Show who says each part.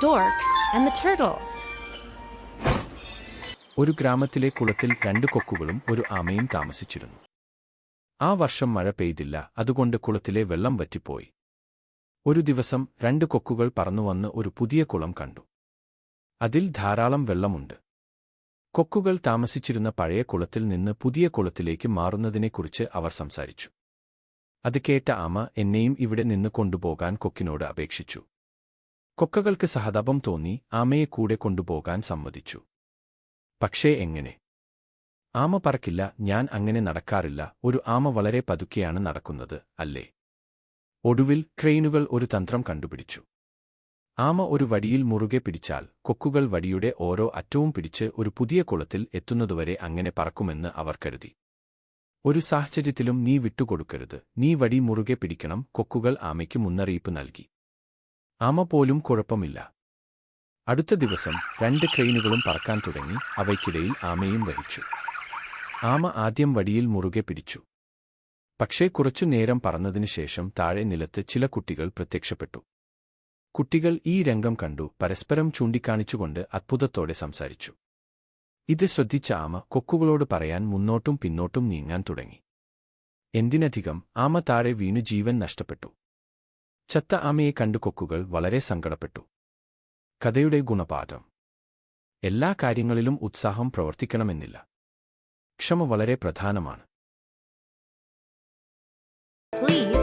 Speaker 1: storks, and the turtle.
Speaker 2: ഒരു ഗ്രാമത്തിലെ കുളത്തിൽ രണ്ട് കൊക്കുകളും ഒരു ആമയും താമസിച്ചിരുന്നു. ആ വർഷം മഴ പെയ്തില്ല അതുകൊണ്ട് കുളത്തിലെ വെള്ളം വറ്റിപ്പോയി. ഒരു ദിവസം രണ്ട് കൊക്കുകൾ പറന്നുവന്ന് ഒരു പുതിയ കുളം കണ്ടു. അതിൽ ധാരാളം വെള്ളമുണ്ട്. കൊക്കുകൾ താമസിച്ചിരുന്ന പഴയ കുളത്തിൽ നിന്ന് പുതിയ കുളത്തിലേക്ക് മാറുന്നതിനെക്കുറിച്ച് അവർ സംസാരിച്ചു. അത് കേട്ട ആമ എന്നെയും ഇവിടെ നിന്ന് കൊണ്ടുപോകാൻ കൊക്കിനോട് അപേക്ഷിച്ചു. കൊക്കകൾക്ക് സഹതാപം തോന്നി ആമയെ കൂടെ കൊണ്ടുപോകാൻ സമ്മതിച്ചു. പക്ഷേ എങ്ങനെ? ആമ പറക്കില്ല ഞാൻ അങ്ങനെ നടക്കാറില്ല ഒരു ആമ വളരെ പതുക്കെയാണ് നടക്കുന്നത് അല്ലേ? ഒടുവിൽ ക്രെയിനുകൾ ഒരു തന്ത്രം കണ്ടുപിടിച്ചു. ആമ ഒരു വടിയിൽ മുറുകെ പിടിച്ചാൽ കൊക്കുകൾ വടിയുടെ ഓരോ അറ്റവും പിടിച്ച് ഒരു പുതിയ കുളത്തിൽ എത്തുന്നതുവരെ അങ്ങനെ പറക്കുമെന്ന് അവർ കരുതി. ഒരു സാഹചര്യത്തിലും നീ വിട്ടുകൊടുക്കരുത് നീ വടി മുറുകെ പിടിക്കണം കൊക്കുകൾ ആമയ്ക്ക് മുന്നറിയിപ്പ് നൽകി. ആമ പോലും കുഴപ്പമില്ല. അടുത്ത ദിവസം രണ്ട് ക്രെയിനുകളും പറക്കാൻ തുടങ്ങി അവയ്ക്കിടയിൽ ആമയും വഹിച്ചു. ആമ ആദ്യം വടിയിൽ മുറുകെ പിടിച്ചു. പക്ഷേ കുറച്ചു നേരം പറന്നതിനു ശേഷം താഴെ നിലത്ത് ചില കുട്ടികൾ പ്രത്യക്ഷപ്പെട്ടു. കുട്ടികൾ ഈ രംഗം കണ്ടു പരസ്പരം ചൂണ്ടിക്കാണിച്ചുകൊണ്ട് അത്ഭുതത്തോടെ സംസാരിച്ചു. ഇത് ശ്രദ്ധിച്ച ആമ കൊക്കുകളോട് പറയാൻ മുന്നോട്ടും പിന്നോട്ടും നീങ്ങാൻ തുടങ്ങി. എന്തിനധികം ആമ താഴെ വീണു ജീവൻ നഷ്ടപ്പെട്ടു. ചത്ത ആമയെ കണ്ടു കൊക്കുകൾ വളരെ സങ്കടപ്പെട്ടു. കഥയുടെ ഗുണപാഠം. എല്ലാ കാര്യങ്ങളിലും ഉത്സാഹം പ്രവർത്തിക്കണമെന്നില്ല. ക്ഷമ വളരെ പ്രധാനമാണ്.
Speaker 1: Please